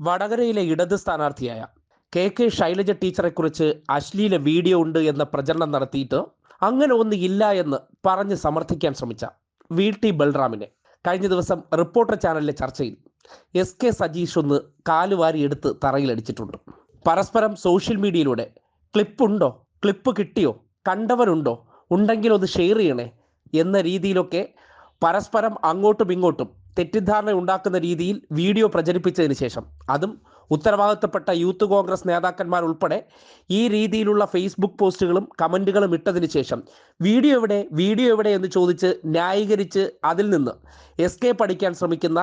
വടകരയിലെ ഇടത് സ്ഥാനാർത്ഥിയായ കെ കെ ശൈലജ ടീച്ചറെക്കുറിച്ച് അശ്ലീല വീഡിയോ ഉണ്ട് എന്ന പ്രചരണം നടത്തിയിട്ട് അങ്ങനെ ഒന്ന് ഇല്ല എന്ന് പറഞ്ഞ് സമർത്ഥിക്കാൻ ശ്രമിച്ച വി ടി ബൽറാമിനെ കഴിഞ്ഞ ദിവസം റിപ്പോർട്ടർ ചാനലിലെ ചർച്ചയിൽ എസ് കെ സജീഷ് ഒന്ന് കാലുവാരി എടുത്ത് തറയിലടിച്ചിട്ടുണ്ട്. പരസ്പരം സോഷ്യൽ മീഡിയയിലൂടെ ക്ലിപ്പുണ്ടോ ക്ലിപ്പ് കിട്ടിയോ? കണ്ടവരുണ്ടോ? ഉണ്ടെങ്കിൽ ഒന്ന് ഷെയർ ചെയ്യണേ എന്ന രീതിയിലൊക്കെ പരസ്പരം അങ്ങോട്ടും ഇങ്ങോട്ടും തെറ്റിദ്ധാരണ ഉണ്ടാക്കുന്ന രീതിയിൽ വീഡിയോ പ്രചരിപ്പിച്ചതിന് ശേഷം. അതും ഉത്തരവാദിത്തപ്പെട്ട യൂത്ത് കോൺഗ്രസ് നേതാക്കന്മാർ ഉൾപ്പെടെ ഈ രീതിയിലുള്ള ഫേസ്ബുക്ക് പോസ്റ്റുകളും കമന്റുകളും ഇട്ടതിന് ശേഷം വീഡിയോ എവിടെ വീഡിയോ എവിടെ എന്ന് ചോദിച്ച് ന്യായീകരിച്ച് അതിൽ നിന്ന് എസ്കേപ്പ് അടിക്കാൻ ശ്രമിക്കുന്ന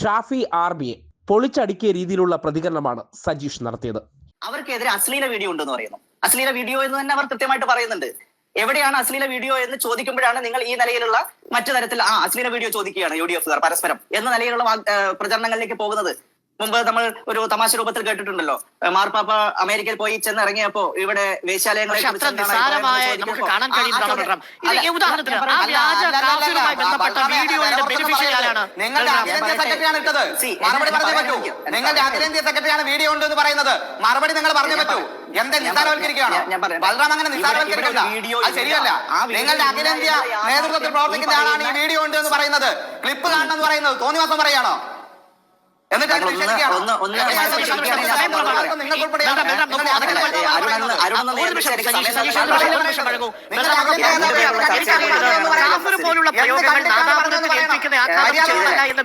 ഷാഫി ആർമിയെ പൊളിച്ചടുക്കിയ രീതിയിലുള്ള പ്രതികരണമാണ് സജീഷ് നടത്തിയത്. അവർക്കെതിരെ അശ്ലീല വീഡിയോ ഉണ്ടെന്ന് പറയുന്നു. അശ്ലീല വീഡിയോ എന്ന് തന്നെ അവർ കൃത്യമായിട്ട് പറയുന്നുണ്ട്. എവിടെയാണ് അശ്ലീല വീഡിയോ എന്ന് ചോദിക്കുമ്പോഴാണ് നിങ്ങൾ ഈ നിലയിലുള്ള മറ്റു തരത്തിൽ ആ അശ്ലീല വീഡിയോ ചോദിക്കുകയാണ് യു ഡി എഫുകാർ പരസ്പരം എന്ന നിലയിലുള്ള പ്രചരണങ്ങളിലേക്ക് പോകുന്നത്. മുമ്പ് നമ്മൾ ഒരു തമാശ രൂപത്തിൽ കേട്ടിട്ടുണ്ടല്ലോ മാർപ്പാപ്പ അമേരിക്കയിൽ പോയി ചെന്ന് ഇറങ്ങിയപ്പോ ഇവിടെ വേശ്യാലയങ്ങളെ നിങ്ങളുടെ സെക്രട്ടറിയാണ് ഇട്ടത് മറുപടി പറഞ്ഞേ പറ്റൂ നിങ്ങളുടെ സെക്രട്ടറിയാണ് വീഡിയോ ഉണ്ട് എന്ന് പറയുന്നത് മറുപടി നിങ്ങൾ പറഞ്ഞു പറ്റൂ. എന്താ നിസ്സാരവൽക്കരിക്കുകയാണോ. ബലറാം അങ്ങനെ ഇവിടെ- നിസ്സാരവൽക്കരിക്കില്ല അത് ശരിയല്ല നിങ്ങളുടെ അഖിലേന്ത്യാ നേതൃത്വത്തിൽ പ്രവർത്തിക്കുന്ന ആളാണ് ഈ വീഡിയോ ഉണ്ട് എന്ന് പറയുന്നത് ക്ലിപ്പ് കാണണം എന്ന് പറയുന്നത് തോന്നിവാസം പറയാണോ എന്നിട്ട്. പോലുള്ള പ്രയോഗങ്ങൾ എന്ന് അതിന്റെ കാര്യം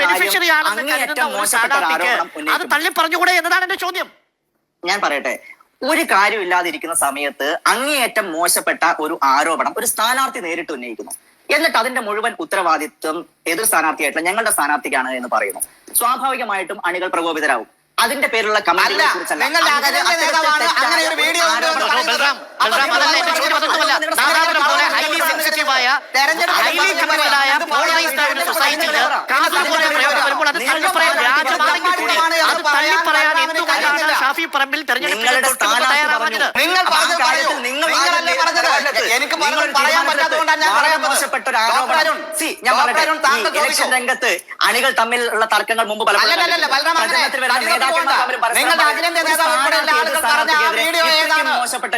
ബെനിഫിഷ്യറി ആണെന്ന് കരുതുന്ന സ്ഥാനാർത്ഥിക്ക് അത്. തള്ളി പറഞ്ഞുകൂടെ എന്നതാണ് എന്റെ ചോദ്യം ഞാൻ പറയട്ടെ ഒരു കാര്യമില്ലാതിരിക്കുന്ന സമയത്ത് അങ്ങേയറ്റം മോശപ്പെട്ട ഒരു ആരോപണം ഒരു സ്ഥാനാർത്ഥി നേരിട്ട് ഉന്നയിക്കുന്നു എന്നിട്ട് അതിന്റെ മുഴുവൻ ഉത്തരവാദിത്വം എതിർ സ്ഥാനാർത്ഥിയായിട്ടുള്ള ഞങ്ങളുടെ സ്ഥാനാർത്ഥിക്കാണ് എന്ന് പറയുന്നു. സ്വാഭാവികമായിട്ടും അണികൾ പ്രകോപിതരാകും. അതിന്റെ പേരിലുള്ള അല്ല കമന്റുകളെ കുറിച്ചല്ല. നിങ്ങളുടെ ഇലക്ഷൻ. രംഗത്ത് അണികൾ തമ്മിലുള്ള തർക്കങ്ങൾ മുമ്പ്? മോശപ്പെട്ട.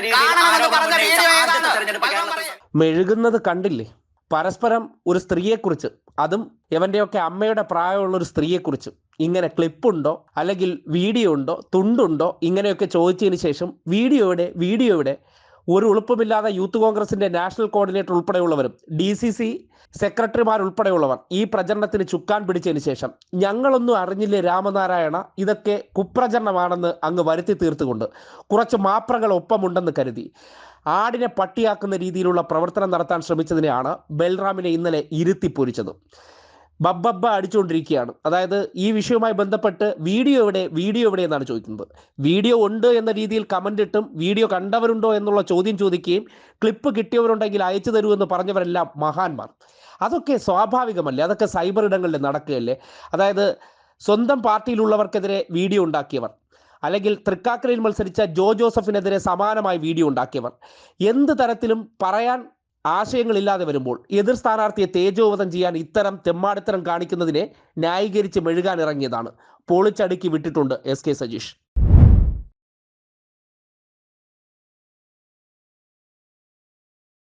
മെഴുകുന്നത് കണ്ടില്ലേ? പരസ്പരം ഒരു സ്ത്രീയെക്കുറിച്ച് അതും ഇവന്റെയൊക്കെ അമ്മയുടെ പ്രായമുള്ള ഒരു സ്ത്രീയെക്കുറിച്ച്. ഇങ്ങനെ ക്ലിപ്പുണ്ടോ? അല്ലെങ്കിൽ വീഡിയോ ഉണ്ടോ? തുണ്ടുണ്ടോ? ഇങ്ങനെയൊക്കെ ചോദിച്ചതിന് ശേഷം വീഡിയോയുടെ വീഡിയോയുടെ ഒരു ഉളുപ്പുമില്ലാതെ യൂത്ത് കോൺഗ്രസിന്റെ നാഷണൽ കോർഡിനേറ്റർ ഉൾപ്പെടെയുള്ളവരും ഡി സി സി സെക്രട്ടറിമാരുൾപ്പെടെയുള്ളവർ ഈ പ്രചരണത്തിന് ചുക്കാൻ പിടിച്ചതിന് ശേഷം ഞങ്ങളൊന്നും അറിഞ്ഞില്ലേ രാമനാരായണ? ഇതൊക്കെ കുപ്രചരണമാണെന്ന് അങ്ങ് വരുത്തി തീർത്തുകൊണ്ട് കുറച്ച് മാപ്രകൾ ഒപ്പമുണ്ടെന്ന് കരുതി. ആടിനെ പട്ടിയാക്കുന്ന രീതിയിലുള്ള പ്രവർത്തനം നടത്താൻ ശ്രമിച്ചതിനെയാണ് ബൽറാമിനെ ഇന്നലെ ഇരുത്തി ഇരുത്തിപ്പൊരിച്ചത് ബബ്ബബ്ബ അടിച്ചുകൊണ്ടിരിക്കുകയാണ്. അതായത് ഈ വിഷയവുമായി ബന്ധപ്പെട്ട് വീഡിയോ എവിടെ വീഡിയോ എവിടെ എന്നാണ് ചോദിക്കുന്നത്. വീഡിയോ ഉണ്ട് എന്ന രീതിയിൽ കമന്റ് ഇട്ടും വീഡിയോ കണ്ടവരുണ്ടോ എന്നുള്ള ചോദ്യം ചോദിക്കുകയും ക്ലിപ്പ് കിട്ടിയവരുണ്ടെങ്കിൽ അയച്ചു തരൂ എന്ന് പറഞ്ഞവരെല്ലാം മഹാന്മാർ. അതൊക്കെ സ്വാഭാവികമല്ലേ? അതൊക്കെ സൈബർ ഇടങ്ങളിൽ നടക്കുകയല്ലേ? അതായത് സ്വന്തം പാർട്ടിയിലുള്ളവർക്കെതിരെ വീഡിയോ ഉണ്ടാക്കിയവർ അല്ലെങ്കിൽ തൃക്കാക്കരയിൽ മത്സരിച്ച ജോ ജോസഫിനെതിരെ സമാനമായി വീഡിയോ ഉണ്ടാക്കിയവർ. എന്ത് തരത്തിലും പറയാൻ ആശയങ്ങളില്ലാതെ വരുമ്പോൾ എതിർ സ്ഥാനാർത്ഥിയെ തേജോവധം ചെയ്യാൻ ഇത്തരം തെമ്മാടിത്തരം കാണിക്കുന്നതിനെ ന്യായീകരിച്ച് മെഴുകാൻ ഇറങ്ങിയതാണ്. പൊളിച്ചടുക്കി വിട്ടിട്ടുണ്ട് എസ് കെ സജീഷ്.